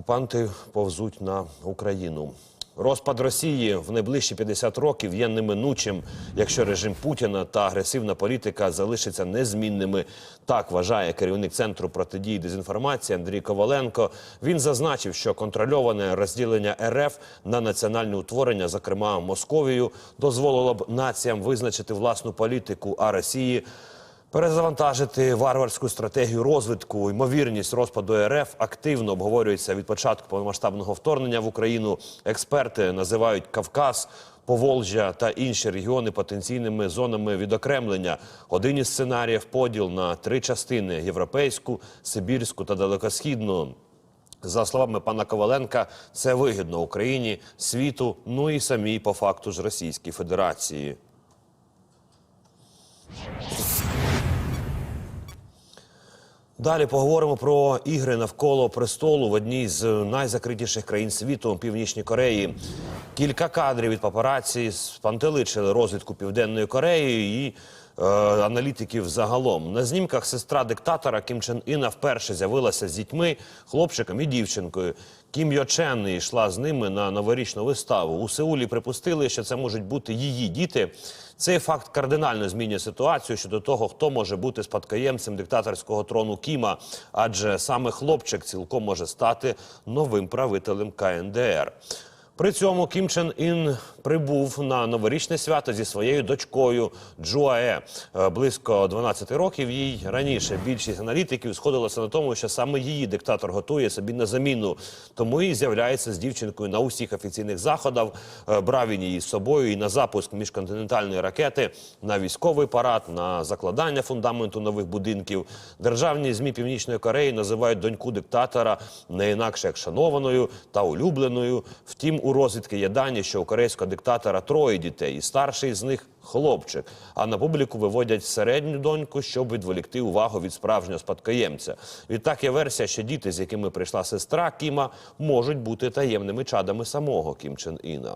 Окупанти повзуть на Україну. Розпад Росії в найближчі 50 років є неминучим, якщо режим Путіна та агресивна політика залишаться незмінними. Так вважає керівник центру протидії дезінформації Андрій Коваленко. Він зазначив, що контрольоване розділення РФ на національне утворення, зокрема Московію, дозволило б націям визначити власну політику, а Росії Перезавантажити варварську стратегію розвитку, ймовірність розпаду РФ активно обговорюється від початку повномасштабного вторгнення в Україну. Експерти називають Кавказ, Поволжя та інші регіони потенційними зонами відокремлення. Один із сценаріїв поділ на три частини: європейську, сибірську та далекосхідну. За словами пана Коваленка, це вигідно Україні, світу, ну і самій по факту ж Російській Федерації. Далі поговоримо про ігри навколо престолу в одній з найзакритіших країн світу Північній Кореї. Кілька кадрів від папараці спантеличили розвідку Південної Кореї і аналітиків загалом. На знімках сестра диктатора Кім Чен Іна вперше з'явилася з дітьми, хлопчиком і дівчинкою. Кім Йо Чен йшла з ними на новорічну виставу. У Сеулі припустили, що це можуть бути її діти. Цей факт кардинально змінює ситуацію щодо того, хто може бути спадкоємцем диктаторського трону Кіма, адже саме хлопчик цілком може стати новим правителем КНДР. При цьому Кім Чен Ін прибув на новорічне свято зі своєю дочкою Джуае. Е, Близько 12 років їй раніше більшість аналітиків сходилася на тому, що саме її диктатор готує собі на заміну. Тому і з'являється з дівчинкою на усіх офіційних заходах. Е, Брав він її з собою і на запуск міжконтинентальної ракети, на військовий парад, на закладання фундаменту нових будинків. Державні змі Північної Кореї називають доньку диктатора не інакше як шанованою та улюбленою. Втім, у розвідки є дані, що у корейського диктатора троє дітей, і старший з них хлопчик. А на публіку виводять середню доньку, щоб відволікти увагу від справжнього спадкоємця. Відтак є версія, що діти, з якими прийшла сестра Кіма, можуть бути таємними чадами самого Кім Чен Іна.